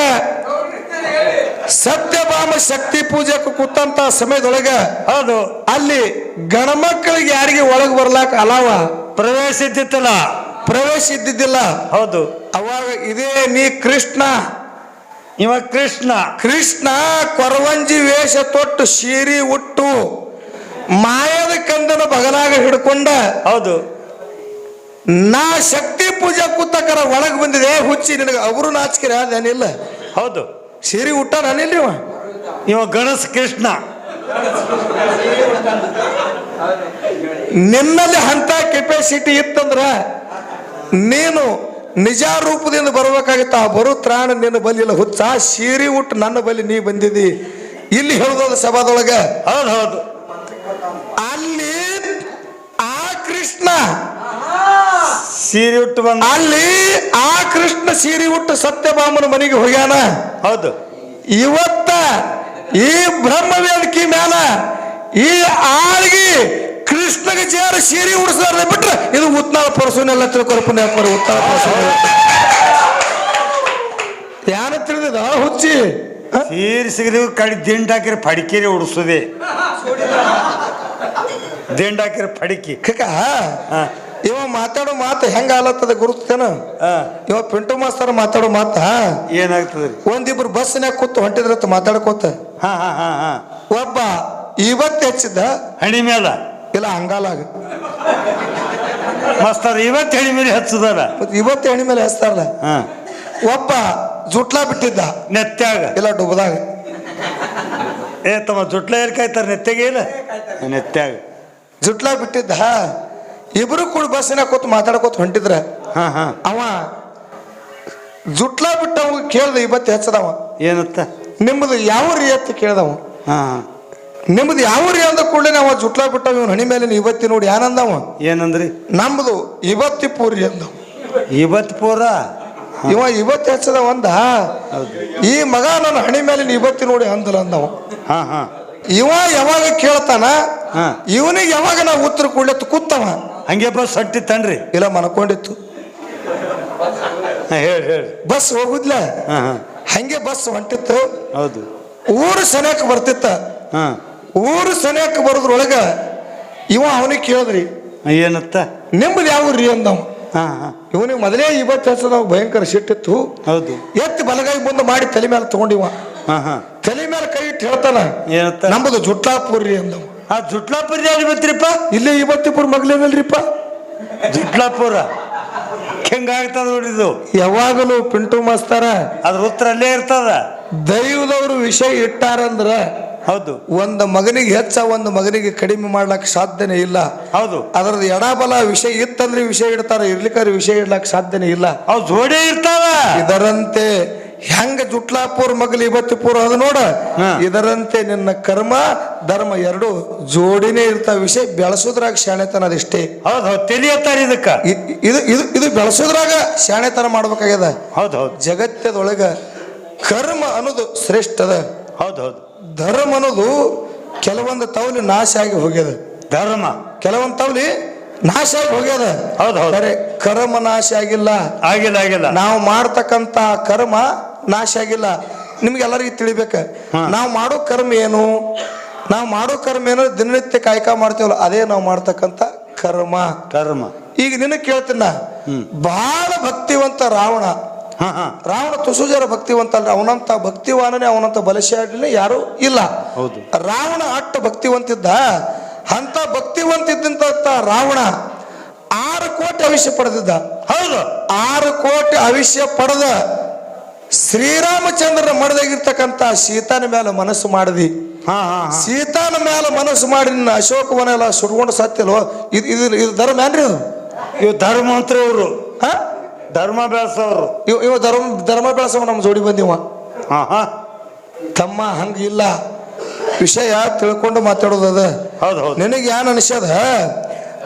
ಸತ್ಯಭಾಮ ಶಕ್ತಿ ಪೂಜಕ್ಕೆ ಕೂತಂತ ಸಮಯದೊಳಗ ಹೌದು. ಅಲ್ಲಿ ಗಣಮಕ್ಕಳಿಗೆ ಯಾರಿಗೆ ಒಳಗೆ ಬರ್ಲಾಕ ಅಲಾವ? ಪ್ರವೇಶ ಇದ್ದಿತ್ತಲ್ಲ ಪ್ರವೇಶ ಇದ್ದಿದ್ದಿಲ್ಲ. ಹೌದು. ಅವಾಗ ಇದೇ ನೀ ಕೃಷ್ಣ. ಇವ ಕೃಷ್ಣ. ಕೃಷ್ಣ ಕೊರವಂಜಿ ವೇಷ ತೊಟ್ಟು ಸೀರಿ ಉಟ್ಟು ಮಾಯದ ಕಂದನ ಬಗಲಾಗ ಹಿಡ್ಕೊಂಡ ಹೌದು. ನಾ ಶಕ್ತಿ ಪೂಜಾ ಕೂತಕರ ಒಳಗ್ ಬಂದಿದೆ. ಹುಚ್ಚಿ ನಿನಗೆ ಅವರು ನಾಚಿಕೆ ಅದೇನಿಲ್ಲ ಹೌದು. ಸೀರೆ ಉಟ್ಟ ನಾನಿಲ್ಲ ಇವ. ಇವ ಗಣೇಶ ಕೃಷ್ಣ. ನಿನ್ನಲ್ಲಿ ಹಂತ ಕೆಪಾಸಿಟಿ ಇತ್ತಂದ್ರ ನೀನು ನಿಜ ರೂಪದಿಂದ ಬರಬೇಕಾಗಿತ್ತು ಆ ಬರೋ ತ್ರಾಣ ನಿನ್ನ ಬಲಿಲ್ಲ ಹುಚ್ಚ ಸೀರೆ ಉಟ್ಟು ನನ್ನ ಬಲಿ ನೀ ಬಂದಿದಿ. ಇಲ್ಲಿ ಹೇಳೋದು ಸಭಾದೊಳಗ. ಹೌದು ಹೌದು. ಅಲ್ಲಿ ಆ ಕೃಷ್ಣ ಸೀರೆ ಉಟ್ಟು ಬಂದ ಅಲ್ಲಿ ಆ ಕೃಷ್ಣ ಸೀರೆ ಉಟ್ಟು ಸತ್ಯಭಾಮನ ಮನೆಗೆ ಹೋಗ್ಯಾನ. ಹೌದು. ಇವತ್ತ ಈ ಬ್ರಹ್ಮ ವೇದಿಕೆ ಮ್ಯಾಲ ಈ ಆಳ್ಗಿ ಕೃಷ್ಣಗೆ ಜೇರ ಶೀರಿ ಉಡಿಸಿದ್ರೆ ಬಿಟ್ರೆ ಇದು ಉತ್ನಾಳ ಪರಸುನೆಲ್ಲ ತಿಳ್ಕೊರಪ್ಪನ ಹಾಕೋರು ಉತ್ನಾಳ ಪರಸುನ ಯಾರ ತಿಳಿದ ಹುಚ್ಚಿ. ಸೀರಿ ಸಿಗದಿ ಕಡಿ ದಿಂಡ್ ಹಾಕಿರ ಫಡಿಕೇರಿ ಉಡಿಸೋದೆ. ದಿಂಡ್ ಹಾಕಿರ ಫಡಿಕಿ ಕಕ್ಕ ಇವ ಮಾತಾಡೋ ಮಾತು ಹೆಂಗ ಆಲತ್ತದ ಗುರುತೇನ? ಇವ ಪಿಂಟು ಮಾಸ್ತರ್ ಮಾತಾಡೋ ಮಾತ ಏನಾಗ್ತದ್ರಿ? ಒಂದಿಬ್ರು ಬಸ್ನ್ಯಾಗ ಕೂತು ಹೊಂಟಿದ್ರತ್ತ ಮಾತಾಡ್ಕೋತ. ಹ ಹ ಹ ಹಾ. ಒಬ್ಬ ಇವತ್ತು ಹೆಚ್ಚಿದ್ದ ಹಣಿ ಮೇಲ ಇಲ್ಲ ಹಂಗಾಲಾಗ ಮಸ್ತಾರ ಇವತ್ತು ಹೆಣಿ ಮೇಲೆ ಹಚ್ಚದಾರ ಇವತ್ತು ಹೆಣಿ ಮೇಲೆ ಹಚ್ತಾರಲ್ಲ? ಹಾ. ಒಬ್ಬ ಜುಟ್ಲಾ ಬಿಟ್ಟಿದ್ದ. ನೆತ್ತಾಗ ಇಲ್ಲ ಡುಬ್ದಾಗ ಏ ತಮ್ಮ ಜುಟ್ಲ ಏರ್ ಕಾಯ್ತಾರ ನೆತ್ತಗೆ ಇಲ್ಲ ನೆತ್ತಾಗ ಜುಟ್ಲಾ ಬಿಟ್ಟಿದ್ದ ಇಬ್ರು ಕೂಡ ಬಸ್ಸಿನ ಕೂತ್ ಮಾತಾಡ್ಕೋತ ಹೊಂಟಿದ್ರ. ಹಾ ಹಾ. ಅವ ಜುಟ್ಲಾ ಬಿಟ್ಟವ ಕೇಳ್ದ ಇವತ್ತು ಹೆಚ್ಚದವ ಏನತ್ತ? ನಿಮ್ಮದು ಯಾವ ರೀ ಅಂತ ಕೇಳ್ದವ ಹಾ. ಯಾವ ರೀ ಅಂದ ಕೂಡಲೇ ನಾವು ಜುಟ್ಲಾ ಬಿಟ್ಟ ಇವನು ಹಣಿ ಮೇಲೆ ಇವತ್ತಿ ನೋಡಿ ಏನಂದವ ಏನಂದ್ರಿ? ನಮ್ದು ಇವತ್ತಿ ಪೂರಿ ಅಂದವ ಇವತ್ ಪೂರ? ಇವ ಇವತ್ತು ಹೆಚ್ಚದ ಒಂದ. ಈ ಮಗ ನನ್ನ ಹಣಿ ಮೇಲೆ ಇವತ್ತಿ ನೋಡಿ ಅಂದಲ್ಲ ಅಂದವ ಹಾ ಹಾ. ಇವ ಯಾವಾಗ ಕೇಳ್ತಾನ. ಇವನಿಗೆ ಯಾವಾಗ ನಾವು ಉತ್ತರ ಕೊಡ್ಲತ್ತು ಕೂತವ? ಹಂಗೆ ಬಸ್ ಹೊಟ್ಟಿತ್ತನ್ರಿ. ಇಲ್ಲ ಮನ್ಕೊಂಡಿತ್ತು. ಹೇಳಿ ಹೇಳಿ. ಬಸ್ ಹೋಗುದ್ಲ? ಹಾ ಹಾ. ಹಂಗೆ ಬಸ್ ಹೊಂಟಿತ್ತು. ಹೌದು. ಊರು ಸನಿಯಕ್ಕೆ ಬರ್ತಿತ್ತ. ಹಾ. ಊರು ಸನೇಕ ಬರೋದ್ರೊಳಗ ಇವ ಅವನಿಗೆ ಕೇಳಿದ್ರಿ ಏನತ್ತ? ನಿಮ್ಮದು ಯಾವ ರೀ ಅಂದವ. ಇವನಿಗೆ ಮೊದಲೇ ಇವತ್ತು ಭಯಂಕರ ಸಿಟ್ಟಿತ್ತು ಹೌದು. ಎತ್ತಿ ಬಲಗೈ ಮುಂದೆ ಮಾಡಿ ತಲೆ ಮೇಲೆ ತಗೊಂಡಿವ. ತಲೆ ಮೇಲೆ ಕೈ ಇಟ್ಟು ಹೇಳ್ತಾನ ನಮ್ದು ನಮ್ಮದು ಜುಟ್ಲಾಪುರ್ ರೀ ಅಂದವ. ಆ ಜುಟ್ಲಾಪುರ ಯಾರು ಇವತ್ತಿರಿಪ್ಪ ಇಲ್ಲೇ ಇವತ್ತಿಪುರ ಮಗ್ಲೇನಲ್ರಿಪ್ಪ ಜುಟ್ಲಾಪುರ? ಹೆಂಗಾಗ್ತದ ನೋಡಿದು ಯಾವಾಗಲೂ ಪಿಂಟು ಮಾಸ್ತಾರ ಅದ್ರ ಉತ್ತರ ಅಲ್ಲೇ ಇರ್ತದ? ದೈವದವರು ವಿಷಯ ಇಟ್ಟಾರಂದ್ರ ಹೌದು. ಒಂದು ಮಗನಿಗೆ ಹೆಚ್ಚ ಒಂದು ಮಗನಿಗೆ ಕಡಿಮೆ ಮಾಡ್ಲಕ್ ಸಾಧ್ಯನೇ ಇಲ್ಲ. ಹೌದು. ಅದರದ್ದು ಎಡಬಲ ವಿಷಯ ಇತ್ತಂದ್ರೆ ವಿಷಯ ಇಡ್ತಾರ ಇರ್ಲಿಕ್ಕಾದ್ರೆ ವಿಷಯ ಇಡ್ಲಕ್ ಸಾಧ್ಯನೇ ಇಲ್ಲ. ಅವ್ ಜೋಡಿ ಇರ್ತಾವ. ಇದರಂತೆ ಹೆಂಗ ಜುಟ್ಲಾಪುರ್ ಮಗಲಿ ಇವತ್ತಿಪುರ ಅದು ನೋಡ. ಇದರಂತೆ ನಿನ್ನ ಕರ್ಮ ಧರ್ಮ ಎರಡು ಜೋಡಿನೇ ಇರ್ತಾವ. ವಿಷಯ ಬೆಳೆಸೋದ್ರಾಗ ಶಾಣೆತನ ಅದಿಷ್ಟೇ ಹೌದು ಹೌದು ತಿಳಿಯತ್ತಾರ ಇದಕ್ಕ. ಇದು ಇದು ಇದು ಬೆಳೆಸೋದ್ರಾಗ ಶಾಣೆತನ ಮಾಡ್ಬೇಕಾಗ್ಯದ. ಹೌದು ಹೌದು. ಜಗತ್ತದೊಳಗ ಕರ್ಮ ಅನ್ನೋದು ಶ್ರೇಷ್ಠದ. ಹೌದು ಹೌದು. ಧರ್ಮ ಅನ್ನೋದು ಕೆಲವೊಂದು ತೌಲಿ ನಾಶ ಆಗಿ ಹೋಗ್ಯದ. ಧರ್ಮ. ಕೆಲವೊಂದು ತೌಲಿ ನಾಶ ಆಗಿ ಹೋಗ್ಯದ. ಹೌದು, ಹೌದು. ಕರ್ಮ ನಾಶ ಆಗಿಲ್ಲ. ಆಗಿಲ್ಲ ಆಗಿಲ್ಲ. ನಾವು ಮಾಡ್ತಕ್ಕಂತ ಕರ್ಮ ನಾಶ ಆಗಿಲ್ಲ. ನಿಮ್ಗೆಲ್ಲರಿಗೂ ತಿಳಿಬೇಕ. ನಾವು ಮಾಡೋ ಕರ್ಮ ಏನು? ನಾವು ಮಾಡೋ ಕರ್ಮ ಏನು? ದಿನನಿತ್ಯ ಕಾಯಕ ಮಾಡ್ತೀವಲ್ಲ ಅದೇ ನಾವು ಮಾಡ್ತಕ್ಕಂತ ಕರ್ಮ. ಕರ್ಮ. ಈಗ ನಿನ್ನ ಕೇಳ್ತೀನ ಬಹಳ ಭಕ್ತಿವಂತ ರಾವಣ. ರಾವಣ ತುಸುಜರ ಭಕ್ತಿವಂತ ಅಲ್ರಿ ಅವನಂತ ಭಕ್ತಿವಾನನೇ ಅವನಂತ ಬಲಶಾಲಿನೇ ಯಾರು ಇಲ್ಲ. ಹೌದು. ರಾವಣ ಅಟ್ಟ ಭಕ್ತಿವಂತಿದ್ದ. ಅಂತ ಭಕ್ತಿವಂತಿದ್ದಂತ ರಾವಣ ಆರು ಕೋಟಿ ಅವಿಷ್ಯ ಪಡೆದಿದ್ದ. ಹೌದು. ಆರು ಕೋಟಿ ಅವಿಷ್ಯ ಪಡೆದ ಶ್ರೀರಾಮಚಂದ್ರನ ಮಡದಾಗಿರ್ತಕ್ಕಂಥ ಸೀತಾನ ಮೇಲೆ ಮನಸ್ಸು ಮಾಡಿದಿ. ಹಾ ಹಾ ಹಾ. ಸೀತಾನ ಮೇಲೆ ಮನಸ್ಸು ಮಾಡಿ ನಿನ್ನ ಅಶೋಕವನ ಎಲ್ಲ ಸುಡ್ಕೊಂಡು ಸತ್ತಿಲ್ವೋ ಇದು ಇದು ಇದು ಧರ್ಮ ಏನ್ರಿ ಇದು ಧರ್ಮ ಅವರು ಹಾ? ಧರ್ಮ ಬೆಳೆಸೋರು ಇವ ಇವ ಧರ್ಮ ಧರ್ಮ ಬೆಳೆಸವ ನಮ್ಮ ಜೋಡಿ ಬಂದಿವ. ಹಾ ಹಾ ತಮ್ಮ ಹಂಗ ಇಲ್ಲ ವಿಷಯ ತಿಳ್ಕೊಂಡು ಮಾತಾಡೋದದ ಹೌದು ಹೌದು. ನಿನಗೆ ಏನ್ ಅನಿಸ್ಯದ?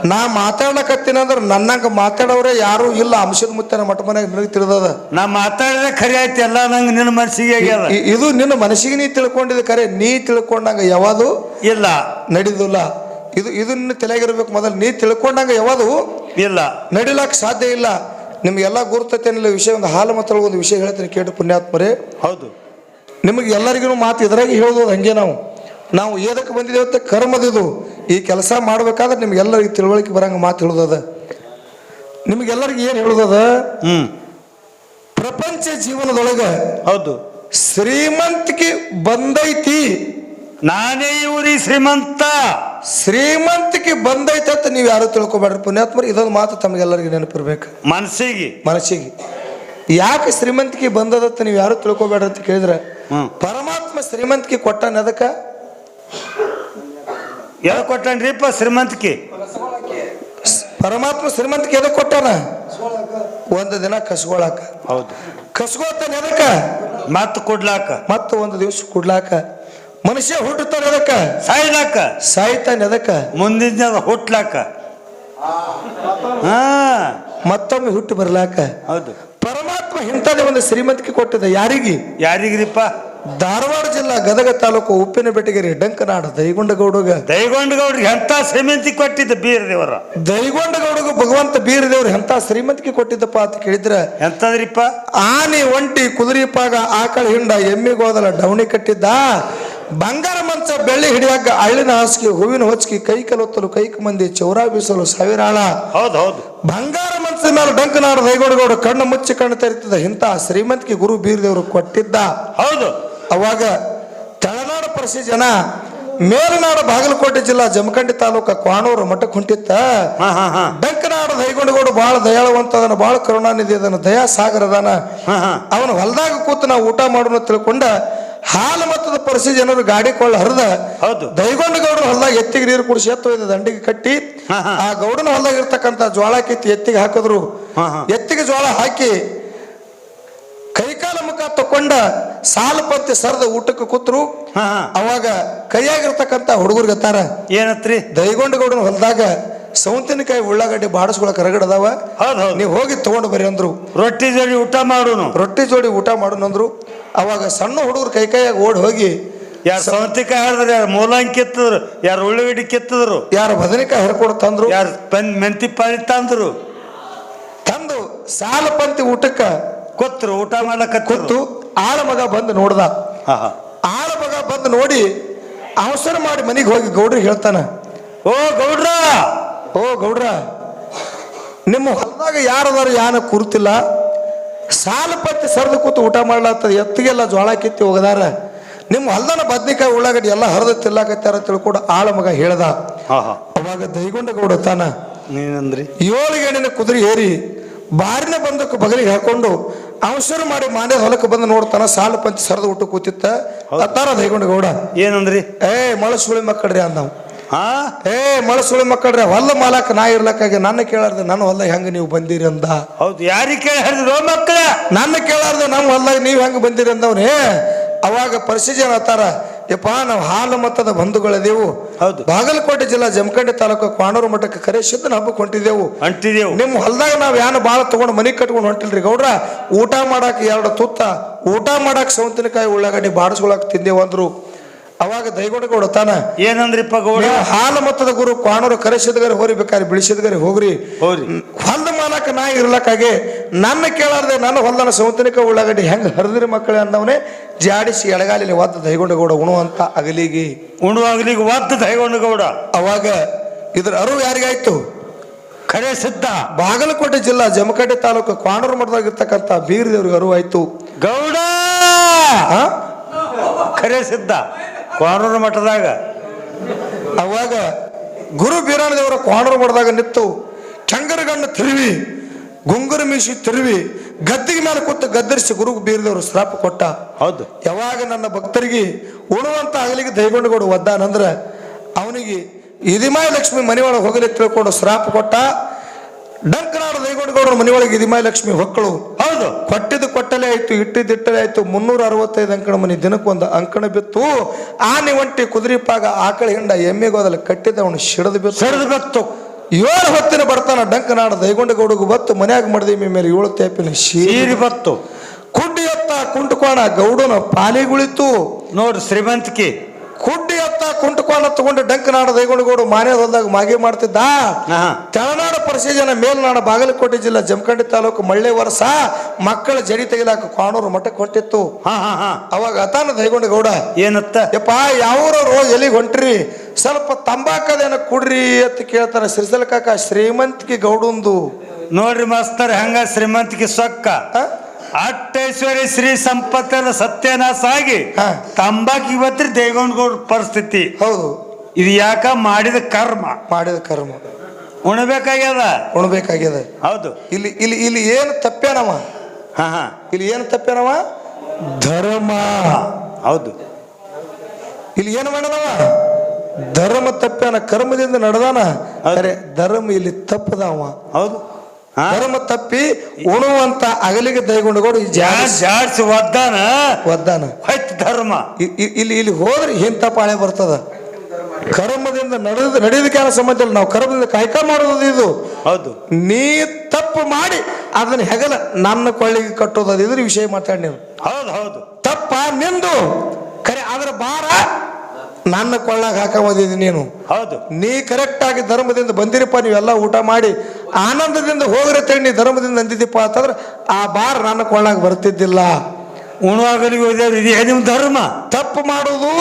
ನಾ ಮಾತಾಡ್ಲಕತ್ತೀನಿ ಅಂದ್ರೆ ನನ್ನಂಗ ಮಾತಾಡೋರೇ ಯಾರು ಇಲ್ಲ. ಅಂಶದ ಮುತ್ತನ ಮಠ ಮನೆಗೆ ನಿನಗೆ ತಿಳಿದದ. ನಾ ಮಾತಾಡಿದ್ರೆ ಖರೆ ಆಯ್ತು ಎಲ್ಲ ನಂಗೆ ನಿನ್ನ ಮನಸ್ಸಿಗೆ ಆಗ್ಯದ. ಇ- ಇದು ನಿನ್ನ ಮನಸ್ಸಿಗೆ ನೀ ತಿಳ್ಕೊಂಡಿದ ಕರೆ ನೀ ತಿಳ್ಕೊಂಡಂಗ ಯಾವುದು ಇಲ್ಲ. ನಡೀದಿಲ್ಲ. ಇದು ಇದು ನಿನ್ನ ತಲೆಯಾಗಿರ್ಬೇಕು ಮೊದಲು ನೀ ತಿಳ್ಕೊಂಡಂಗ ಯಾವುದು ಇಲ್ಲ. ನಡಿಲಕ್ ಸಾಧ್ಯ ಇಲ್ಲ. ನಿಮ್ಗೆಲ್ಲ ಗುರುತತೇನಿಲ್ಲ ವಿಷಯ ಒಂದು ಹಾಲು ಮಾತ್ರ ಒಂದು ವಿಷಯ ಹೇಳ್ತೀನಿ ಕೇಳಿ ಪುಣ್ಯಾತ್ಮರೇ. ಹೌದು. ನಿಮಗೆ ಎಲ್ಲರಿಗೂ ಮಾತು ಇದ್ರಾಗೆ ಹೇಳೋದು ಹಂಗೆ ನಾವು. ನಾವು ಏದಕ್ಕೆ ಬಂದಿದ್ದೇವೆ ಅಂತ ಕರ್ಮದಿದು ಈ ಕೆಲಸ ಮಾಡ್ಬೇಕಾದ್ರೆ ನಿಮ್ಗೆಲ್ಲರಿಗೂ ತಿಳುವಳಿಕೆ ಬರಂಗ ಮಾತು ಹೇಳೋದದ ನಿಮ್ಗೆಲ್ಲರಿಗೂ ಏನು ಹೇಳೋದದ ಹ್ಮ್. ಪ್ರಪಂಚ ಜೀವನದೊಳಗ ಹೌದು. ಶ್ರೀಮಂತಿಕೆ ಬಂದೈತಿ. ನಾನೇ ಇವ್ರಿ ಶ್ರೀಮಂತ. ಶ್ರೀಮಂತಿಕೆ ಬಂದೈತೆ ಅಂತ ನೀವು ಯಾರು ತಿಳ್ಕೊಬೇಡ್ರಿ ಪುಣ್ಯಾತ್ಮರು? ಇದೊಂದು ಮಾತು ತಮಗೆಲ್ಲರಿಗೂ ನೆನಪಿರ್ಬೇಕು. ಮನಸ್ಸಿಗೆ. ಮನಸ್ಸಿಗೆ. ಯಾಕೆ ಶ್ರೀಮಂತಿಕೆ ಬಂದದತ್ತ ನೀವು ಯಾರು ತಿಳ್ಕೊಬೇಡ್ರಿ ಅಂತ ಕೇಳಿದ್ರೆ ಪರಮಾತ್ಮ ಶ್ರೀಮಂತಿಕೆ ಕೊಟ್ಟಾನ ಅದಕ್ಕ ಯಾವ ಕೊಟ್ಟನ್ರಿಪ್ಪ ಶ್ರೀಮಂತಿಕೆ? ಪರಮಾತ್ಮ ಶ್ರೀಮಂತಿಕೆ ಎದಕ್ಕೆ ಕೊಟ್ಟಾನ? ಒಂದು ದಿನ ಕಸ್ಗೊಳಕ ಹೌದು. ಕಸ್ಗೊಳ್ತಾನೆ ಎದಕ್ಕ? ಮತ್ತೆ ಕೊಡ್ಲಾಕ. ಮತ್ತು ಒಂದು ದಿವಸ ಕುಡ್ಲಾಕ. ಮನುಷ್ಯ ಹುಟ್ಟುತ್ತಾನೆ ಅದಕ್ಕೆ? ಸಾಯ್ಲಾಕ. ಸಾಯ್ತಾನೆ ಅದಕ್ಕೆ? ಮುಂದಿನ ದಿನ ಹುಟ್ಲಾಕ. ಹಾ. ಮತ್ತೊಮ್ಮೆ ಹುಟ್ಟು ಬರ್ಲಾಕ? ಹೌದು. ಪರಮಾತ್ಮ ಇಂಥದೇ ಒಂದು ಶ್ರೀಮಂತಿಕೆ ಕೊಟ್ಟಿದೆ ಯಾರಿಗೆ? ಯಾರಿಗ್ರಿಪ್ಪ? ಧಾರವಾಡ ಜಿಲ್ಲಾ ಗದಗ ತಾಲೂಕು ಉಪ್ಪಿನ ಬೆಟಗೇರಿ ಡಂಕನಾಡ ದೈಗೊಂಡಗೌಡಗ. ದೈಗೊಂಡಗೌಡ್ರಿಗೆ ಎಂತ ಶ್ರೀಮಂತಿ ಕೊಟ್ಟಿದ್ದ ಬೀರ್ ದೇವರ ದೈಗೊಂಡಗೌಡಗ ಭಗವಂತ ಬೀರದೇವ್ರು ಎಂತ ಶ್ರೀಮಂತಿಕೆ ಕೊಟ್ಟಿದ್ದಪ್ಪ ಅಂತ ಕೇಳಿದ್ರೆ ಎಂತದ್ರಿಪ್ಪ? ಆನೆ ಒಂಟಿ ಕುದುರೆ ಪಾಗ ಆಕಳ ಹಿಂಡ ಎಮ್ಮಿಗೋದಲ ಡೌಣಿ ಕಟ್ಟಿದ್ದ ಬಂಗಾರ ಮಂಚ ಬೆಳ್ಳಿ ಹಿಡಿಯಾಕ ಅಳ್ಳಿನ ಹಾಸಿಗೆ ಹೂವಿನ ಹೊಚ್ಕಿ ಕೈ ಕಲೊತ್ತಲು ಕೈಕ ಮಂದಿ ಚೌರ ಬೀಸಲು ಸಾವಿರಾಳ. ಹೌದು ಹೌದು. ಬಂಗಾರ ಮಂಚದ ಮೇಲೆ ಡಂಕನಾಡ ದೈಗೋಡಗೌಡ ಕಣ್ಣು ಮುಚ್ಚಿ ಕಣ್ಣು ತೆರಿತದ ಇಂಥ ಶ್ರೀಮಂತಿಕೆ ಗುರು ಬೀರದೇವರು ಕೊಟ್ಟಿದ್ದ. ಹೌದು. ಅವಾಗ ತಳನಾಡು ಪರಿಸಿ ಜನ ಮೇಲನಾಡು ಬಾಗಲಕೋಟೆ ಜಿಲ್ಲಾ ಜಮಖಂಡಿ ತಾಲೂಕ ಕ್ವಾಣೂರು ಮಠಕ್ಕೆ ಹೊಂಟಿತ್ತ. ಡಂಕನಾಡ ದೈಗೊಂಡಗೋಡು ಬಹಳ ದಯಾಳುವಂತ ಅದನ್ನ ಬಹಳ ಕರುಣಾನಿಧಿ ಅದನ್ನ ದಯಾ ಸಾಗರ ಅದಾನ. ಹಾ ಹಾ. ಅವನ ಹೊಲದಾಗ ಕೂತು ನಾವು ಊಟ ಮಾಡೋಣ ತಿಳ್ಕೊಂಡ ಹಾಲು ಮತ್ತದ ಪರಿಸಿ ಜನರು ಗಾಡಿ ಕೊಳ್ಳ ಹರಿದ ಹೌದು. ದೈಗೊಂಡ ಗೌಡನ ಹೊಲದಾಗ ಎತ್ತಿಗೆ ನೀರು ಕುಡಿಸಿ ಎತ್ತು ದಂಡಿಗೆ ಕಟ್ಟಿ. ಆ ಗೌಡನ ಹೊಲದಾಗ ಇರ್ತಕ್ಕಂಥ ಜ್ವಾಳ ಕಿತ್ತಿ ಎತ್ತಿಗೆ ಹಾಕಿದ್ರು. ಹಾ, ಹಾ. ಎತ್ತಿಗೆ ಜ್ವಾಳ ಹಾಕಿ ಕೈಕಾಲ ಮುಖ ತಕೊಂಡ ಸಾಲು ಪಂಕ್ತಿ ಸರದ ಊಟಕ್ಕೆ ಕೂತ್ರು. ಹಾ ಅವಾಗ ಕೈಯಾಗಿರ್ತಕ್ಕಂತ ಹುಡುಗರಿಗೆ ತಾರ ಏನತ್ರಿ? ದೈಗೊಂಡ ಗೌಡನ ಹೊಲದಾಗ ಸೌಂತಿನಕಾಯಿ ಉಳ್ಳಾಗಡ್ಡಿ ಬಾಡಿಸ್ಕೊಳಕ್ ರಗಡದಾವ ಹೌದು ಹೌದು. ನೀವು ಹೋಗಿ ತಗೊಂಡು ಬರ್ರಿ ಅಂದ್ರು. ರೊಟ್ಟಿ ಜೋಡಿ ಊಟ ಮಾಡೋನು. ರೊಟ್ಟಿ ಜೋಡಿ ಊಟ ಮಾಡೋಣಂದ್ರು ಅವಾಗ ಸಣ್ಣ ಹುಡುಗರು ಕೈ ಕೈಯಾಗ ಓಡಿ ಹೋಗಿ ಯಾರು ಸೌತಿಕಾಯಿ ಹಾಡಿದ್ರು ಯಾರು ಮೂಲಂಗಿ ಕಿತ್ತಿದ್ರು ಯಾರು ಉಳ್ಳಿಗಡ್ಡಿ ಕಿತ್ತಿದ್ರು ಯಾರು ಬದನೆಕಾಯಿ ಹರ್ಕೊಂಡು ತಂದ್ರು. ಯಾರು ಪೆನ್ ಮೆಂತಿ ಪಾಲಿ ತಂದ್ರು. ತಂದು ಸಾಲ ಪಂತಿ ಊಟಕ್ಕ ಕೊತ್ತರು ಊಟ ಮಾಡಕ್ಕೆ ಕೂತು ಆಳ ಮಗ ಬಂದು ನೋಡ್ದ. ಆಳ ಮಗ ಬಂದು ನೋಡಿ ಅವಸರ ಮಾಡಿ ಮನೆಗೆ ಹೋಗಿ ಗೌಡ್ರಿಗೆ ಹೇಳ್ತಾನ ಓ ಗೌಡ್ರ ಓ ಗೌಡ್ರ ನಿಮ್ಮ ಹೊಲದಾಗ ಯಾರದಾರ ಯಾನ ಕೂರ್ತಿಲ್ಲ? ಸಾಲ ಪತ್ತಿ ಸರಿದು ಕೂತು ಊಟ ಮಾಡ್ಲಾತ ಎತ್ತಿಗೆಲ್ಲ ಜೋಳ ಕಿತ್ತಿ ಹೋಗದಾರ. ನಿಮ್ಮ ಹೊಲ್ದನ ಬದ್ನಿಕಾಯಿ ಉಳ್ಳಾಗಡ್ಡಿ ಎಲ್ಲ ಹರಿದು ತಿಲ್ಲಾಕತ್ತಾರ ತಿಳ್ಕೊಂಡು ಆಳ ಮಗ ಹೇಳ್ದ ಅವಾಗ ದೈಗೊಂಡ ಗೌಡ ತಾನ ನೀನಂದ್ರಿ. ಏಳು ಗೇಣಿನ ಕುದುರೆ ಏರಿ ಬಾರಿನ ಬಂದಕ್ಕೆ ಬಗಲಿಗೆ ಹಾಕೊಂಡು ಅವಸರ ಮಾಡಿ ಮಾನ್ಯ ಹೊಲಕ್ಕೆ ಬಂದು ನೋಡ್ತಾನ ಸಾಲು ಪಂಚ ಸರದ ಊಟ ಕೂತಿತ್ತ. ಅತ್ತಾರ ದೈಗೊಂಡ ಗೌಡ. ಏನಂದ್ರಿ? ಏ ಮಳಸುಳಿ ಮಕ್ಕಳ್ರಿ ಅಂದವ್ ಹಾ ಏ ಮಳಸುಳಿ ಮಕ್ಕಳ್ರಿ ಹೊಲ ಮಾಲಕ್ ನಾ ಇರ್ಲಕ್ಕಾಗಿ ನನ್ನ ಕೇಳಾರ್ದೆ ನನ್ನ ಹೊಲ್ದಾಗ ಹೆಂಗ ನೀವು ಬಂದಿರಿ ಅಂದ. ಹೌದು ಯಾರಿಗೆ ಕೇಳಿ ಮಕ್ಕಳ. ನನ್ನ ಕೇಳಾರ್ದೆ ನಮ್ಮ ಹೊಲ್ದಾಗ ನೀವು ಹೆಂಗ ಬಂದಿರಿ ಅಂದವ್ನೇ. ಅವಾಗ ಪರಿಸ್ಥಿತಿ ಅತ್ತಾರ ಯಪ್ಪ ನಾವು ಹಾಲು ಮತ್ತದ ಬಂಧುಗಳದೇವು. ಹೌದು. ಬಾಗಲಕೋಟೆ ಜಿಲ್ಲಾ ಜಮಖಂಡಿ ತಾಲೂಕು ಕ್ವಾಣೂರು ಮಠಕ್ಕೆ ಕರೆ ಸಿದ್ದನ ಹಬ್ಬಕ್ಕೆ ಹೊಂಟಿದ್ದೆವು ಅಂಟಿದೆವು ನಿಮ್ಮ ಹೊಲದಾಗ ನಾವು ಯಾನು ಭಾಳ ತಗೊಂಡು ಮನೆ ಕಟ್ಕೊಂಡು ಹೊಂಟಿಲ್ರಿ ಗೌಡ್ರ? ಊಟ ಮಾಡಾಕ ಎರಡು ತುತ್ತ ಊಟ ಮಾಡಾಕ ಸೌಂತಿನಕಾಯಿ ಉಳ್ಳಾಗಡ್ಡಿ ಬಾಡಿಸ್ಕೊಳಕ್ ತಿಂದೇವು ಅಂದ್ರು. ಅವಾಗ ದೈಗೊಂಡ ಗೌಡ ತಾನ. ಏನಂದ್ರಿಪ್ಪ ಗೌಡ? ಹಾಲು ಮತ್ತದ ಗುರು ಕ್ವಾಣೂರು ಹೋರಿ ಬೇಕಾದ್ರೆ ಬಿಳಿಸಿದ್ಗಾರೆ ಹೋಗ್ರಿ. ಹೋರಿ ಹೊಲ್ದ ಮಾಲಕ ನಾ ಇರ್ಲಕ್ಕಾಗೆ ನನ್ನ ಕೇಳಾರ್ದೆ ನನ್ನ ಹೊಲ್ದನ ಸೌತನಿಕ ಉಳ್ಳಾಗಡ್ಡಿ ಹೆಂಗ್ ಹರಿದ್ರಿ ಮಕ್ಕಳೇ ಅಂದವನೇ ಜಾಡಿಸಿ ಎಡಗಾಲಿಲಿ ಒದ್ದು ದೈಗೊಂಡ ಗೌಡ ಉಣುವಂತ ಅಗಲಿಗೆ. ಉಣುವಾಗ್ಲಿಗೆ ಒದ್ದು ದೈಗೊಂಡ ಗೌಡ ಅವಾಗ ಇದ್ರ ಅರು ಯಾರಿಗಾಯ್ತು? ಖರೆ ಸಿದ್ಧ. ಬಾಗಲಕೋಟೆ ಜಿಲ್ಲಾ ಜಮಖಂಡಿ ತಾಲೂಕು ಕ್ವಾಣೂರು ಮಠದಾಗ ಇರ್ತಕ್ಕಂಥ ಬೀರ್ ದೇವ್ರಿಗೆ ಅರಿವು ಆಯ್ತು ಗೌಡ ಕರೆ ಖರೆ ಸಿದ್ಧ. ಕ್ವಾರೂರು ಮಠದಾಗ. ಅವಾಗ ಗುರು ಬೀರಾಣ ದೇವರ ಕ್ವಾಣೂರು ಮಠದಾಗ ನಿತ್ತು ಚಂಗರಗಣ್ಣ ತಿರುವಿ ಗುಂಗುರು ಮೀಸಿ ತಿರುವಿ ಗದ್ದಿಗೆ ಮೇಲೆ ಕೂತು ಗದ್ದರಿಸಿ ಗುರು ಬೀರದವರು ಶ್ರಾಪ ಕೊಟ್ಟ. ಹೌದು. ಯಾವಾಗ ನನ್ನ ಭಕ್ತರಿಗೆ ಉಣುವಂತ ಅಗಲಿಗೆ ದೈಗೊಂಡುಗಳು ಒದ್ದಾನಂದ್ರೆ ಅವನಿಗೆ ಇದಿಮಾಯ ಲಕ್ಷ್ಮಿ ಮನೆಯೊಳಗೆ ಹೋಗಲಿ ತಿಳ್ಕೊಂಡು ಶ್ರಾಪ ಕೊಟ್ಟ. ಡಂಕನಾಡು ಮನೆ ಮನೆಯೊಳಗೆ ಇದಿಮಾಯ ಲಕ್ಷ್ಮಿ ಹೊಕ್ಕಳು. ಹೌದು. ಕೊಟ್ಟಿದ್ದು ಕೊಟ್ಟಲೆ ಆಯ್ತು ಇಟ್ಟಿದ್ದಿಟ್ಟಲೆ ಆಯ್ತು ಮುನ್ನೂರ ಅರವತ್ತೈದು ಅಂಕಣ ಮನೆ ದಿನಕ್ಕೊಂದು ಅಂಕಣ ಬಿತ್ತು. ಆನೆ ಒಂಟಿ ಕುದುರೆ ಪಾಗ ಆಕಳ ಹಿಂಡ ಎಮ್ಮೆಗೋದಲ್ಲ ಕಟ್ಟಿದ್ದ ಕಟ್ಟಿದ ಅವನು ಶಿಡದ ಬಿತ್ತು. ಸರಿದು ಬತ್ತು. ಏಳು ಹೊತ್ತಿನ ಬರ್ತಾನ ಡಂಕನಾಡ ದೈಗೊಂಡ ಗೌಡಗೂ ಬತ್ತು ಮನ್ಯಾಗ ಮಡದಿ ಮೇಲೆ ಏಳು ತೇಪಿನ ಶೀರಿ. ಸೀರಿ ಬತ್ತು. ಕುಡ್ಡಿ ಎತ್ತ ಕುಂಟುಕೋಣ ಗೌಡನ ಪಾಲಿಗುಳಿತು. ನೋಡ್ರಿ ಶ್ರೀಮಂತಿಕೆ. ಕುಡ್ಡಿ ಎತ್ತ ಕುಂಟುಕೋಣ ತಗೊಂಡು ಡಂಕನಾಡ ದೈಗೊಂಡ ಗೌಡ ಮಾನ್ಯ ಹೊಲ್ದಾಗ ಮಾಗಿ ಮಾಡ್ತಿದ್ದ. ತೆಳನಾಡ ಪರಿಶೀಜನ ಮೇಲ್ನಾಡ ಬಾಗಲಕೋಟೆ ಜಿಲ್ಲಾ ಜಮಖಂಡಿ ತಾಲೂಕು ಮಳ್ಳೆ ವರ್ಷ ಮಕ್ಕಳ ಜಡಿ ತೆಗಿಲಾಕ ಕಾಣೂರು ಮಠಕ್ಕೆ ಹೊಂಟಿತ್ತು. ಹಾ ಹಾ ಹಾ. ಅವಾಗ ಅತಾನ ದೈಗುಣಗೌಡ. ಗೌಡ ಏನತ್ತ? ಯಪ್ಪ ಯಾವ್ರವ್ರು ಎಲ್ಲಿಗೆ ಹೊಂಟ್ರಿ? ಸ್ವಲ್ಪ ತಂಬಾಕದೇನ ಕುಡ್ರಿ ಅಂತ ಕೇಳ್ತಾನೆ ಶ್ರೀಸಲ ಕಾಕ ಶ್ರೀಮಂತಿಕೆ ಗೌಡಂದು. ನೋಡ್ರಿ ಮಾಸ್ತರ್ ಹಂಗ ಶ್ರೀಮಂತಿಕೆ ಸೊಕ್ಕ? ಅಟ್ಟೇಶ್ವರಿ ಶ್ರೀ ಸಂಪತ್ತನ ಸತ್ಯನಾಶ ಆಗಿ ಹಾ. ತಂಬಾಕ್ ಇವತ್ತಿ ದೇಗೊಂಡ್ಗೌಡ ಪರಿಸ್ಥಿತಿ. ಹೌದು. ಇದು ಯಾಕ ಮಾಡಿದ ಕರ್ಮ? ಮಾಡಿದ ಕರ್ಮ. ಉಣಬೇಕಾಗ್ಯದ? ಉಣಬೇಕಾಗ್ಯದ. ಹೌದು. ಇಲ್ಲಿ ಇಲ್ಲಿ ಇಲ್ಲಿ ಏನು ತಪ್ಪೇನವ? ಹಾ ಹಾ. ಇಲ್ಲಿ ಏನು ತಪ್ಪೇನವ? ಧರ್ಮ. ಹೌದು. ಇಲ್ಲಿ ಏನು ಮಾಡದವ? ಧರ್ಮ ತಪ್ಪೇನ ಕರ್ಮದಿಂದ ನಡೆದಾನ? ಅರೆ ಧರ್ಮ ಇಲ್ಲಿ ತಪ್ಪದವ. ಹೌದು. ಧರ್ಮ ತಪ್ಪಿ ಉಣುವಂತ ಅಗಲಿಗೆ ವದ್ದಾನ ಜಾಡ್ಸ್ ಒದ್ದಾನ? ಒದ್ದಾನ. ಹೊಯ್ತ್ ಧರ್ಮ. ಇಲ್ಲಿ ಇಲ್ಲಿ ಹೋದ್ರೆ ಇಂಥ ಪಾಳೆ ಬರ್ತದ? ಕರ್ಮದಿಂದ ನಡೆದ ನಡೆಯೋದಕ್ಕೆ ಏನೋ ಸಂಬಂಧ ಇಲ್ಲ. ನಾವು ಕರ್ಮದಿಂದ ಕಾಯ್ಕ ಮಾಡೋದು ಇದು. ಹೌದು. ನೀ ತಪ್ಪು ಮಾಡಿ ಅದನ್ನ ಹೆಗಲ ನನ್ನ ಕೊಳ್ಳಿಗೆ ಕಟ್ಟೋದು ಅದಿದ್ರೆ ವಿಷಯ ಮಾತಾಡಿ ನೀವು ಹೌದು ಹೌದು. ತಪ್ಪ ನಿಂದು. ಕರೆ ಅದ್ರ ಬಾರ ನನ್ನ ಕೊಳ್ಳಾಗ ಹಾಕೋದಿದ್ದೀನಿ ನೀನು. ಹೌದು. ನೀ ಕರೆಕ್ಟ್ ಆಗಿ ಧರ್ಮದಿಂದ ಬಂದಿರಪ್ಪ ನೀವೆಲ್ಲ ಊಟ ಮಾಡಿ ಆನಂದದಿಂದ ಹೋಗಿರುತ್ತೆ ನೀ ಧರ್ಮದಿಂದ ಅಂದಿದ್ದೀಪ ಅಂತಂದ್ರೆ ಆ ಬಾರ್ ನನ್ನ ಕೊಳ್ಳಾಗ ಬರ್ತಿದ್ದಿಲ್ಲ. ಉಣುವಾಗಲಿಗೆ ನಿಮ್ಮ ನಿಮ್ ಧರ್ಮ. ತಪ್ಪು ಮಾಡೋದು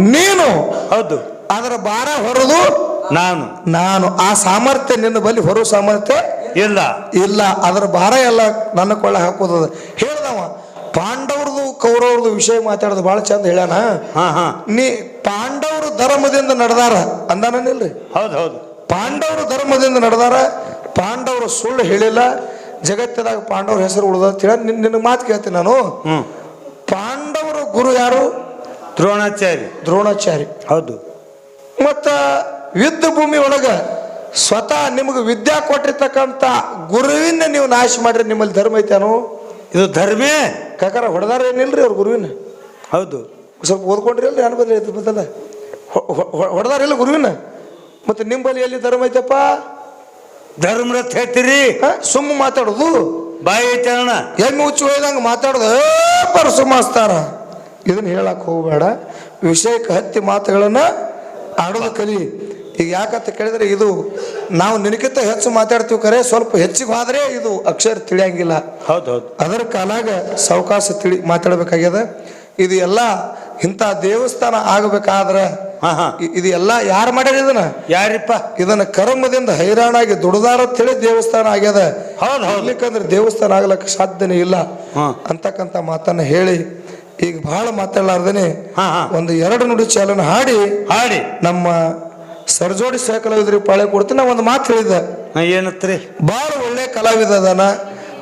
ನೀನು. ಹೌದು. ಅದರ ಭಾರ ಹೊರದು ನಾನು. ನಾನು. ಆ ಸಾಮರ್ಥ್ಯ ನಿನ್ನ ಬಳಿ ಹೊರ ಸಾಮರ್ಥ್ಯ ಇಲ್ಲ. ಇಲ್ಲ. ಅದರ ಭಾರ ಎಲ್ಲ ನನ್ನ ಕೊಳ್ಳ ಹಾಕೋದದ ಹೇಳ್ದವ ಪಾಂಡವ್ರದು ಕೌರವ್ರದು ವಿಷಯ ಮಾತಾಡೋದು ಭಾಳ ಚಂದ ಹೇಳ್ಯಾನ. ಹಾ ಹಾ. ನೀ ಪಾಂಡವರು ಧರ್ಮದಿಂದ ನಡೆದಾರ ಅಂದಾನಿಲ್ರಿ ಹೌದು ಹೌದು. ಪಾಂಡವರು ಧರ್ಮದಿಂದ ನಡೆದಾರ ಪಾಂಡವರು ಸುಳ್ಳು ಹೇಳಿಲ್ಲ ಜಗತ್ತದಾಗ ಪಾಂಡವ್ರ ಹೆಸರು ಉಳಿದ ಹೇಳಿ ನಿನ್ನ ನಿನ್ನ ಮಾತು ಕೇಳ್ತೀನಿ ನಾನು. ಪಾಂಡವರ ಗುರು ಯಾರು? ದ್ರೋಣಾಚಾರಿ ದ್ರೋಣಾಚಾರಿ ಹೌದು. ಮತ್ತ ಯುದ್ಧ ಭೂಮಿ ಒಳಗ ಸ್ವತಃ ನಿಮಗೆ ವಿದ್ಯಾ ಕೊಟ್ಟಿರ್ತಕ್ಕಂಥ ಗುರುವಿನ ನೀವು ನಾಶ ಮಾಡ್ರಿ ನಿಮ್ಮಲ್ಲಿ ಧರ್ಮ ಐತೇನು ಇದು ಧರ್ಮೇ? ಕಾಕಾರ ಹೊಡೆದಾರ ಏನಿಲ್ರಿ ಅವ್ರ ಗುರುವಿನ? ಹೌದು. ಸ್ವಲ್ಪ ಓದ್ಕೊಂಡ್ರಿ ಅಲ್ರಿ ಅನ್ಬದ್ರಿ ಇದ್ರ ಬದಲ ಹೊಡೆದಾರ ಇಲ್ಲ ಗುರುವಿನ? ಮತ್ತೆ ನಿಂಬಲ್ಲಿ ಎಲ್ಲಿ ಧರ್ಮ ಐತಪ್ಪ? ಧರ್ಮರಥ ಹೇಳ್ತೀರಿ? ಸುಮ್ಮ ಮಾತಾಡುದು? ಬಾಯಿ ಐತೆ ಅಣ್ಣ. ಎಮ್ಮೆ ಹುಚ್ಚು ಹೋಯ್ದಂಗೆ ಮಾತಾಡುದು. ಪರಸು ಮಾಸ್ತಾರ ಇದನ್ನ ಹೇಳಕ್ ಹೋಗ್ಬೇಡ. ವಿಷಯಕ್ಕೆ ಹತ್ತಿ ಮಾತುಗಳನ್ನ ಆಡೋದು ಕಲಿ. ಈಗ ಯಾಕಂತ ಕೇಳಿದ್ರೆ ಇದು ನಾವು ನಿನಗಿಂತ ಹೆಚ್ಚು ಮಾತಾಡ್ತೀವಿ ಕರೆ ಸ್ವಲ್ಪ ಹೆಚ್ಚಿಗೆ ಹೋದ್ರೆ ಇದು ಅಕ್ಷರ ತಿಳಿಯಂಗಿಲ್ಲ. ಹೌದು ಹೌದು. ಅದರ ಕಾಲಾಗ ಸಾವಕಾಶ ತಿಳಿ ಮಾತಾಡ್ಬೇಕಾಗ್ಯದ. ಇದು ಎಲ್ಲ ಇಂಥ ದೇವಸ್ಥಾನ ಆಗಬೇಕಾದ್ರೆ ಇದು ಎಲ್ಲ ಯಾರು ಮಾಡ್ಯಾರ ಇದನ್ನ? ಯಾರಿಪ್ಪ? ಇದನ್ನ ಕರ್ಮದಿಂದ ಹೈರಾಣಾಗಿ ದುಡ್ದಾರ ತಿಳಿ ದೇವಸ್ಥಾನ ಆಗ್ಯದ. ಇರ್ಲಿಕ್ಕಂದ್ರೆ ದೇವಸ್ಥಾನ ಆಗ್ಲಕ್ಕ ಸಾಧ್ಯನೇ ಇಲ್ಲ. ಹಾ. ಅಂತಕ್ಕಂಥ ಮಾತನ್ನ ಹೇಳಿ ಈಗ ಬಹಳ ಮಾತಾಡಲಾರ್ದೇನೆ ಒಂದು ಎರಡು ನುಡಿ ಚಾಲನ ಹಾಡಿ. ಹಾಡಿ. ನಮ್ಮ ಸರ್ಜೋಡಿ ಸಹಕಲಾವಿದ್ರಿಗೆ ಪಾಳೆ ಕೊಡ್ತೀನಿ ನಾ ಒಂದು ಮಾತು ಹೇಳಿದ್ದೆ. ಏನತ್ರಿ? ಬಹಳ ಒಳ್ಳೆ ಕಲಾವಿದ ಅದಾನ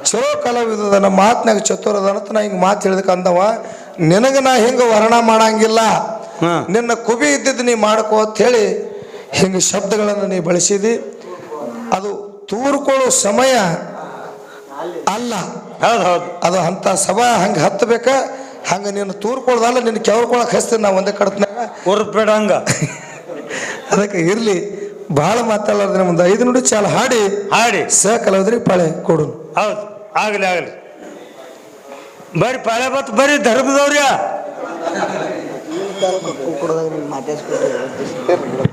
ಚಲೋ ಕಲಾವಿದ ಅದಾನ ಮಾತ್ನಾಗ ಚತುರ ಅದಾನ ಅಂತ ನಾ ಹಿಂಗೆ ಮಾತು ಹೇಳಿದ ಅಂದವ. ನಿನಗ ನಾ ಹಿಂಗೆ ವರ್ಣ ಮಾಡಂಗಿಲ್ಲ. ನಿನ್ನ ಕುಬಿ ಇದ್ದಿದ್ದು ನೀ ಮಾಡ್ಕೋ ಅಂತ ಹೇಳಿ ಹಿಂಗೆ ಶಬ್ದಗಳನ್ನು ನೀ ಬಳಸಿದಿ. ಅದು ತೂರ್ಕೊಳ್ಳೋ ಸಮಯ ಅಲ್ಲ. ಹೌದು ಹೌದು. ಅದು ಅಂಥ ಸಭಾ ಹಂಗೆ ಹತ್ತಬೇಕ. ಹಂಗೆ ನೀನು ತೂರ್ಕೊಳ್ದಲ್ಲ ನಿನ್ನ ಕೆವ್ಕೊಳಕ್ಕೆ ಹಚ್ತೀನಿ ನಾ ಒಂದೇ ಕಡತ್ನಾಗ ಉರ್ಬೇಡ ಹಂಗ. ಅದಕ್ಕೆ ಇರಲಿ ಭಾಳ ಮಾತಾಡಲಾರ್ದ್ರೆ ನಿಮ್ದು. ಐದು ನುಡಿ ಚಾಲ ಹಾಡಿ. ಹಾಡಿ. ಸಹ ಕಲಾವಿದ್ರಿ ಪಾಳೆ ಕೊಡು ಹೌದು. ಆಗಲಿ ಆಗಲಿ. ಬರ್ರಿ ಪಾಳೆ ಬತ್ ಬರ್ರಿ ಧರ್ಮದವ್ರ್ಯಾ. ಮಾತಾಡ್ಸ್ಬಿಟ್ಟು